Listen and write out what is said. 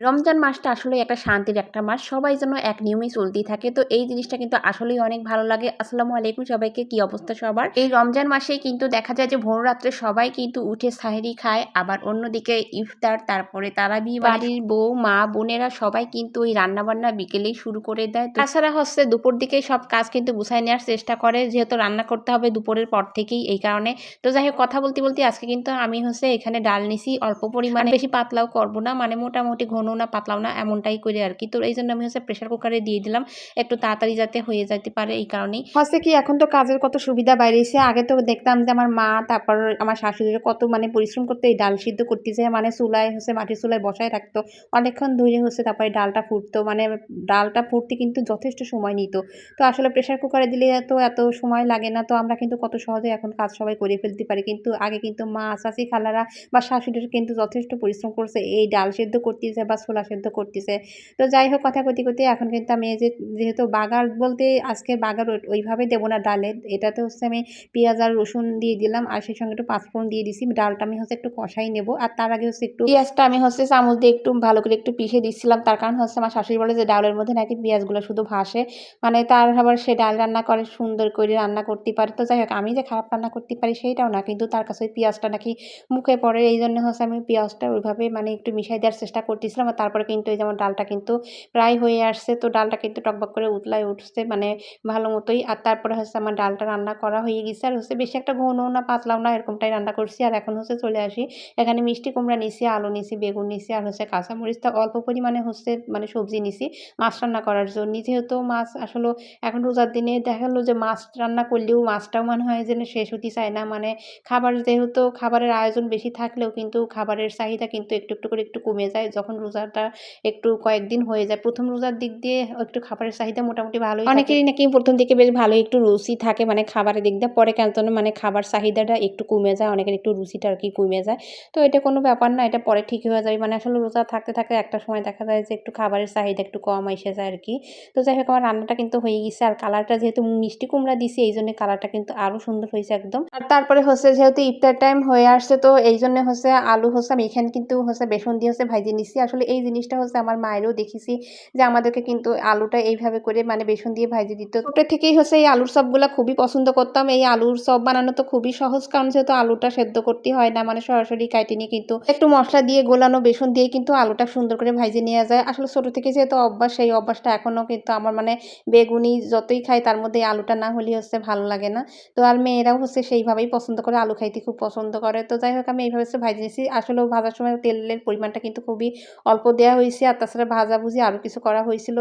রমজান মাসটা আসলেই একটা শান্তির একটা মাস। সবাই যেন এক নিয়মেই চলতেই থাকে। তো এই জিনিসটা কিন্তু আসলেই অনেক ভালো লাগে। আসসালামু আলাইকুম সবাইকে, কি অবস্থা সবার? এই রমজান মাসেই কিন্তু দেখা যায় যে ভোর রাত্রে সবাই কিন্তু উঠে সাহেরি খায়। আবার অন্যদিকে ইফতার, তারপরে তারাবি বাড়ির বউ, মা, বোনেরা সবাই কিন্তু ওই রান্নাবান্না বিকেলেই শুরু করে দেয়। তাছাড়া হচ্ছে দুপুর দিকেই সব কাজ কিন্তু গুছায় নেওয়ার চেষ্টা করে। যেহেতু রান্না করতে হবে দুপুরের পর থেকেই এই কারণে। তো যাই হোক কথা বলতে, বলতে আজকে কিন্তু আমি হচ্ছে এখানে ডাল নিছি অল্প পরিমাণে। বেশি পাতলাও করব না। মানে মোটামুটি ঘন না, পাতলাও না, এমনটাই করে আর কি তো এই জন্য আমি হচ্ছে প্রেশার কুকারে দিয়ে দিলাম। একটু তাড়াতাড়ি যাতে হয়ে যেতে পারে এই কারণেই। হচ্ছে কি, এখন তো কাজের কত সুবিধা বাইরেছে। আগে তো দেখতাম যে আমার মা, তারপর আমার শাশুড়ির কত মানে পরিশ্রম করতে, এই ডাল সিদ্ধ করতেছে। মানে চুলায় হচ্ছে, মাটির চুলায় বসায় রাখতো। অনেকক্ষণ ধরে হচ্ছে, তারপরে ডালটা ফুটতো। মানে ডালটা ফুটতে কিন্তু যথেষ্ট সময় নিত। তো আসলে প্রেশার কুকারে দিলে তো এত সময় লাগে না। তো আমরা কিন্তু কত সহজে এখন কাজ সবাই করে ফেলতে পারি। কিন্তু আগে কিন্তু মা চাষি খালারা বা শাশুড়ির কিন্তু যথেষ্ট পরিশ্রম করছে। এই ডাল সিদ্ধ করতেছে বা ছোলা সেদ্ধ করতেছে। তো যাই হোক কথা কতি কতি এখন কিন্তু আমি যে যেহেতু বাগার বলতে আজকে বাগার ওইভাবে দেবো না ডালে। এটাতে হচ্ছে আমি পেঁয়াজ আর রসুন দিয়ে দিলাম আর সেই সঙ্গে একটু পাঁচফোড়ন দিয়ে দিছি। ডালটা আমি হচ্ছে একটু কষাই নেব আর তার আগে হচ্ছে একটু পেঁয়াজটা আমি হচ্ছে চামচ দিয়ে একটু ভালো করে একটু পিষে দিচ্ছিলাম। তার কারণ হচ্ছে আমার শাশুড়ি বলে যে ডালের মধ্যে নাকি পেঁয়াজগুলো শুধু ভাসে। মানে তার আবার সে ডাল রান্না করে, সুন্দর করে রান্না করতে পারে। তো যাই হোক, আমি যে খারাপ রান্না করতে পারি সেইটাও না। কিন্তু তার কাছে ওই পেঁয়াজটা নাকি মুখে পড়ে। এই জন্য হচ্ছে আমি পেঁয়াজটা ওইভাবে মানে একটু মিশাই দেওয়ার চেষ্টা করতেছিলাম। আর তারপরে কিন্তু এই যেমন ডালটা কিন্তু প্রায় হয়ে আসছে। তো ডালটা কিন্তু টকবক করে উতলায় উঠছে মানে ভালো মতোই। আর তারপরে হচ্ছে আমার ডালটা রান্না করা হয়ে গেছে। আর হচ্ছে বেশি একটা ঘনও না, পাতলাও না এরকমটাই রান্না করছি। আর এখন হচ্ছে চলে আসি এখানে মিষ্টি কুমড়া নিছি, আলু নিছি, বেগুন নিছি আর হচ্ছে কাঁচামরিচটা অল্প পরিমাণে হচ্ছে মানে সবজি নিছি মাছ রান্না করার জন্য। যেহেতু মাছ আসলে এখন রোজার দিনে দেখা গেলো যে মাছ রান্না করলেও মাছটাও মনে হয় যেন শেষ হতে চায় না। মানে খাবার যেহেতু খাবারের আয়োজন বেশি থাকলেও কিন্তু খাবারের চাহিদা কিন্তু একটু একটু করে একটু কমে যায়। যখন রোজাটা একটু কয়েকদিন হয়ে যায়। প্রথম রোজার দিক দিয়ে একটু খাবারের চাহিদা মোটামুটি ভালোই অনেকেরই নাকি প্রথম দিকে বেশ ভালো একটু রুচি থাকে মানে খাবারের দিক দিয়ে। পরে কেন মানে খাবার চাহিদাটা একটু কমে যায়, অনেকের একটু রুচিটা আর কি কমে যায়। তো এটা কোনো ব্যাপার না, এটা পরে ঠিক হয়ে যাবে। মানে আসলে রোজা থাকতে থাকতে একটা সময় দেখা যায় যে একটু খাবারের চাহিদা একটু কম এসে যায় আর কি। তো যাই হোক, আমার রান্নাটা কিন্তু হয়ে গেছে। আর কালারটা যেহেতু মিষ্টি কুমড়া দিছি, এই জন্য কালারটা কিন্তু আরও সুন্দর হয়েছে একদম। আর তারপরে হচ্ছে যেহেতু ইফতার টাইম হয়ে আসছে, তো এই জন্য হচ্ছে আলু হচ্ছে, আমি এখানে কিন্তু হচ্ছে বেসন দিয়ে হচ্ছে ভাইজে নিচ্ছি আসলে এই জিনিসটা হচ্ছে আমার মায়েরও দেখেছি যে আমাদেরকে কিন্তু আলুটা এইভাবে করে মানে বেসন দিয়ে ভাজি দিত। ছোটো থেকেই হচ্ছে এই আলুর চপগুলো খুবই পছন্দ করতাম। এই আলুর চপ বানানো তো খুবই সহজ, কারণ যেহেতু আলুটা সেদ্ধ করতে হয় না মানে সরাসরি কাটে নিয়ে কিন্তু একটু মশলা দিয়ে গোলানো বেসন দিয়ে কিন্তু আলুটা সুন্দর করে ভাজি নেওয়া যায়। আসলে ছোটো থেকে যেহেতু অভ্যাস, সেই অভ্যাসটা এখনও কিন্তু আমার মানে বেগুনি যতই খাই তার মধ্যে আলুটা না হলে হচ্ছে ভালো লাগে না। তো আর মেয়েরাও হচ্ছে সেইভাবেই পছন্দ করে আলু খাইতে খুব পছন্দ করে। তো যাই হোক, আমি এইভাবে হচ্ছে ভাজি নিয়েছি। আসলেও ভাজার সময় তেলের পরিমাণটা কিন্তু খুবই অল্প দেওয়া হয়েছে আর তাছাড়া ভাজাভুজি আরও কিছু করা হয়েছিল।